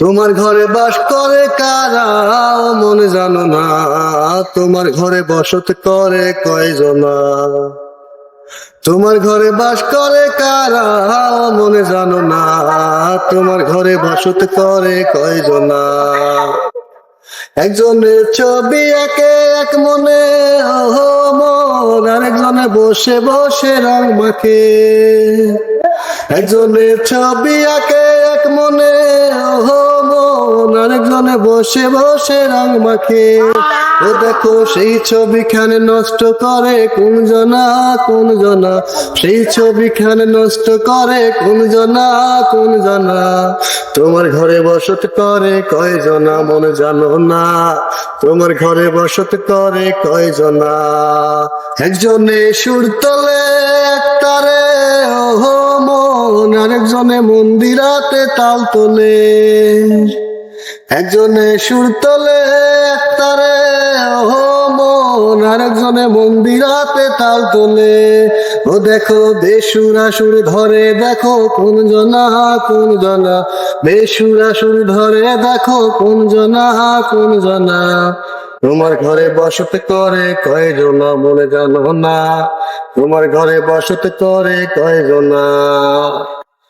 তোমার ঘরে বাস করে কারা? মনে জানো না। তোমার ঘরে বসত করে কয়জনা? তোমার ঘরে বাস করে কারা? মনে জানো না। তোমার ঘরে বসত করে কয়জনা? একজনের ছবি একে এক মনে মন। আরেকজনে বসে বসে রং মাখে। একজনের ছবি একে এক মনে আরেকজনে বসে বসে রং মাখে। ও দেখো সেই ছবিখানে নষ্ট করে কোন জনা কোন জনা। সেই ছবিখানে নষ্ট করে কোন জনা কোন জনা। তোমার ঘরে বসত করে কয় জনা, মনে জানো না। তোমার ঘরে বসত করে কয় জনা। একজনে সুর তোলে তারে ওহো মন। আরেকজনে মন্দিরাতে তাল তোলে। একজনে সুর তোলে তারে মন, আরেকজনে মন্দিরাতে তাল তোলে। ও দেখো বেসুরা সুর ধরে, দেখো কোন জনা কোন জনা বেসুরা সুর ধরে, দেখো কোন জনা কোন জনা তোমার ঘরে বসত করে কয়জনা মনে জানো না? তোমার ঘরে বসত করে কয়জনা?